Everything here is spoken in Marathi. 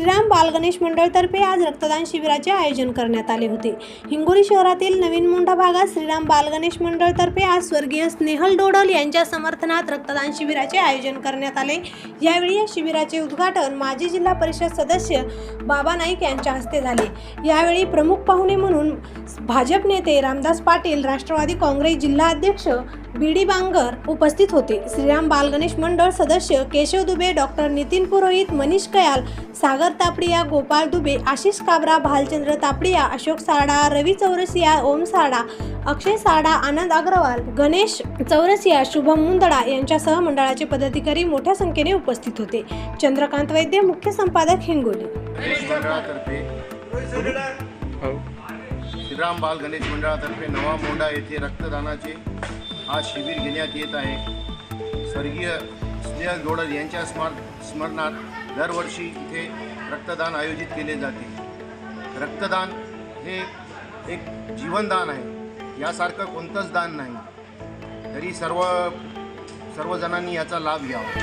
श्रीराम बालगणेश मंडळतर्फे आज रक्तदान शिबिराचे आयोजन करण्यात आले होते. हिंगोली शहरातील नवीन मुंडा भागात श्रीराम बालगणेश मंडळतर्फे आज स्वर्गीय स्नेहल डोडल यांच्या समर्थनात रक्तदान शिबिराचे आयोजन करण्यात आले. यावेळी या शिबिराचे उद्घाटन माजी जिल्हा परिषद सदस्य बाबा नाईक यांच्या हस्ते झाले. यावेळी प्रमुख पाहुणे म्हणून भाजप नेते रामदास पाटील राष्ट्रवादी काँग्रेस जिल्हा अध्यक्ष बीडी बांगर उपस्थित होते. श्रीराम बाल गणेश मंडळ सदस्य केशव दुबे डॉक्टर नितीन पुरोहित मनीष कयाल सागर तापडिया गोपाल दुबे आशिष काबरा भालचंद्र तापडिया अशोक सारडा रवी चौरसिया ओम सारडा अक्षय सारडा आनंद अग्रवाल गणेश चौरसिया शुभम मुंदडा यांच्यासह मंडळाचे पदाधिकारी मोठ्या संख्येने उपस्थित होते. चंद्रकांत वैद्य मुख्य संपादक हिंगोली. हो. श्रीराम बाल गणेश मंडळातर्फे नवा मोंडा येथे रक्तदानाचे आज शिबिर घेण्यात येत आहे. स्वर्गीय स्नेह जोडल यांच्या स्मर स्मरणात दरवर्षी इथे रक्तदान आयोजित केले जाते. रक्तदान हे एक जीवनदान आहे. यासारखं कोणतंच दान नाही. तरी सर्व सर्वजणांनी याचा लाभ घ्यावा.